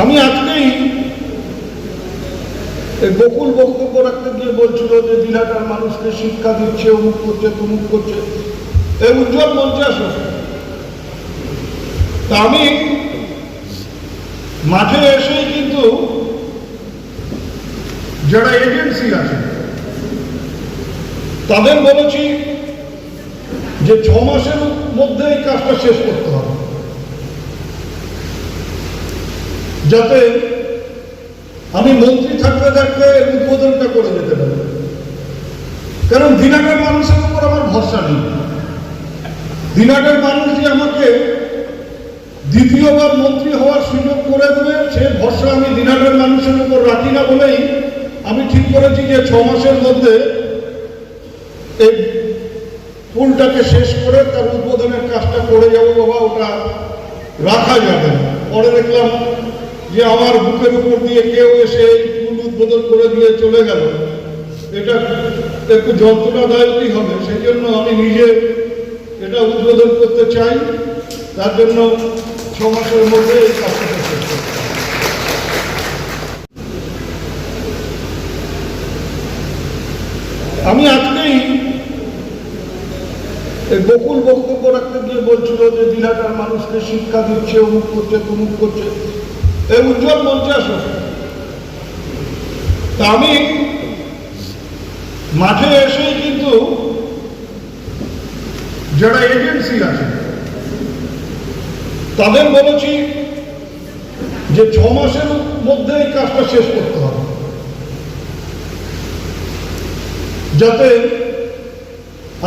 আমি আজকেই বকুল বক্তব্য রাখতে গিয়ে বলছিল যে দিনাটার মানুষকে শিক্ষা দিচ্ছে, অমুক করছে, তমুক করছে। এই উজ্জ্বল মঞ্চে আসো। তা আমি মাঠে এসেই কিন্তু যারা এজেন্সি আছে, তাদের বলেছি যে ছ মাসের মধ্যে এই কাজটা শেষ করতে হবে। যাতে আমি মন্ত্রী থাকতে থাকতে উদ্বোধনটা করে যেতে পারি। কারণ দিনাটার মানুষের উপর আমার ভরসা নেই। দিনাটার মানুষ যে আমাকে দ্বিতীয়বার মন্ত্রী হওয়ার সুযোগ করে দেবে, সে ভরসা আমি দিনাটার মানুষের উপর রাখি না বলেই আমি ঠিক করেছি যে ছ মাসের মধ্যে এই পুলটাকে শেষ করে তার উদ্বোধনের কাজটা করে যাব বাবা, ওটা রাখা যাবে পরে দেখলাম যে আমার বুকের উপর দিয়ে কেউ এসে পুল উদ্বোধন করে দিয়ে চলে গেল। এটা একটু যন্ত্রণাদায়কই হবে সেই জন্য আমি নিজে এটা উদ্বোধন করতে চাই। তার জন্য ছ মাসের মধ্যে এই কাজটা। আমি আজকেই বকুল বক্তব্য রাখতে গিয়ে বলছিল যে দিনাটার মানুষকে শিক্ষা দিচ্ছে, অমুক করছে, তমুক করছে। এই উজ্জ্বল মঞ্চে আসো তা আমি মাঠে এসেই কিন্তু যারা এজেন্সি আছে, তাদের বলেছি যে ছ মাসের মধ্যে এই কাজটা শেষ করতে হবে। যাতে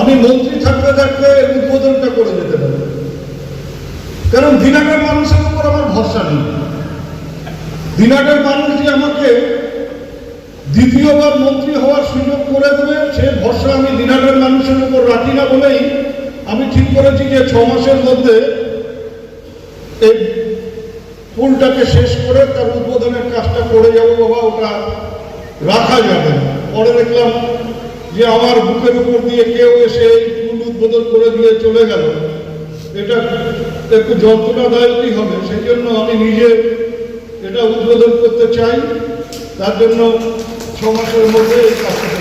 আমি মন্ত্রী থাকতে থাকতে এর উদ্বোধনটা করে যেতে পারি। কারণ দিনাটার মানুষের উপর আমার ভরসা নেই। দিনাটার মানুষ যে আমাকে দ্বিতীয়বার মন্ত্রী হওয়ার সুযোগ করে দেবে, সে ভরসা আমি দিনাটার মানুষের উপর রাখি না বলেই আমি ঠিক করেছি যে ছ মাসের মধ্যে এই পুলটাকে শেষ করে তার উদ্বোধনের কাজটা করে যাব বাবা, ওটা রাখা যাবে না। পরে দেখলাম যে আমার বুকের উপর দিয়ে কেউ এসে এই পুল উদ্বোধন করে দিয়ে চলে গেল। এটা একটু যন্ত্রণাদায়কই হবে সেই জন্য আমি নিজে এটা উদ্বোধন করতে চাই। তার জন্য ছ মাসের মধ্যে এই কাজটা